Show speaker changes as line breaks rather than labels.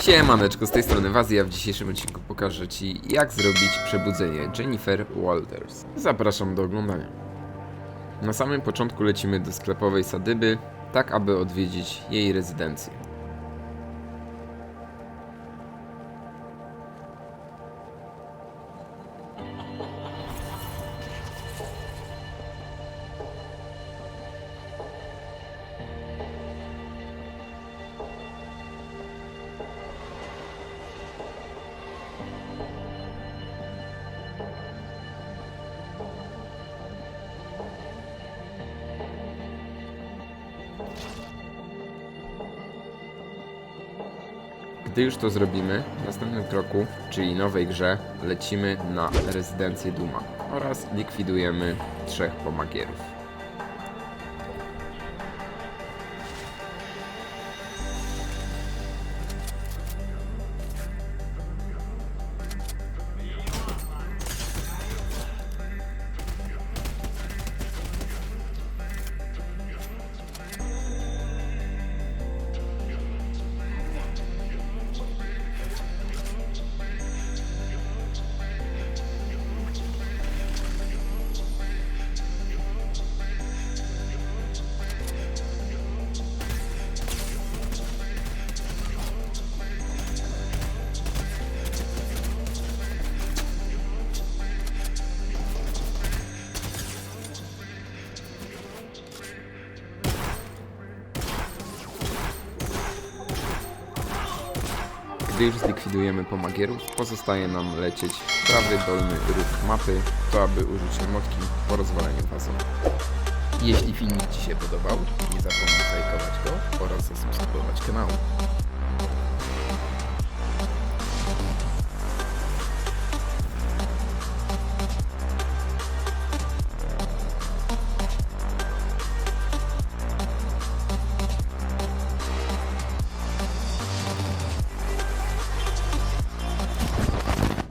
Siemaneczko, z tej strony Wazy, ja w dzisiejszym odcinku pokażę Ci jak zrobić przebudzenie Jennifer Walters. Zapraszam do oglądania. Na samym początku lecimy do sklepowej sadyby, tak aby odwiedzić jej rezydencję. Gdy już to zrobimy, w następnym kroku, czyli nowej grze, lecimy na rezydencję Duma oraz likwidujemy trzech pomagierów. Gdy już zlikwidujemy pomagierów, pozostaje nam lecieć w prawy dolny róg mapy, to aby użyć emotki po rozwaleniu fazonu. Jeśli filmik Ci się podobał, nie zapomnij lajkować go oraz zasubskrybować kanału.